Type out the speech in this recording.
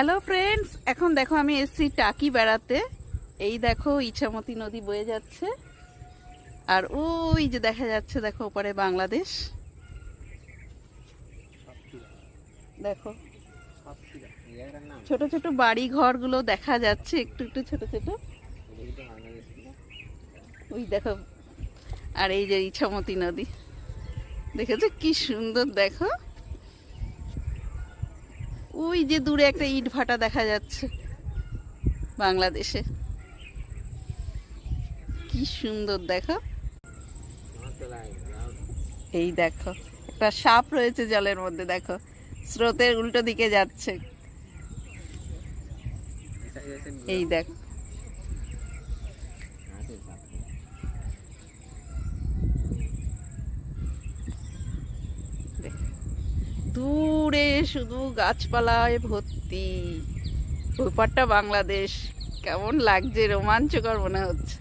Hello friends এখন দেখো, আমি এসছি টাকি বেড়াতে। এই দেখো, ইছামতি নদী বয়ে যাচ্ছে। আর ওই যে দেখা যাচ্ছে, দেখো, ওপারে বাংলাদেশ। দেখো, ছোট ছোট বাড়ি ঘরগুলো দেখা যাচ্ছে, একটু একটু ছোট ছোট। ওই দেখো, আর এই যে ইছামতি নদী। দেখেছ? কি সুন্দর, দেখো। ওই যে দূরে একটা ইট ভাটা দেখা যাচ্ছে বাংলাদেশে। কি সুন্দর দেখো। এই দেখো, একটা সাপ রয়েছে জলের মধ্যে, দেখো। স্রোতের উল্টো দিকে যাচ্ছে। এই দেখো। দেখ। দূরে শুধু গাছপালায় ভর্তি। ওপারটা বাংলাদেশ কেমন লাগছে? রোমাঞ্চকর মনে হচ্ছে।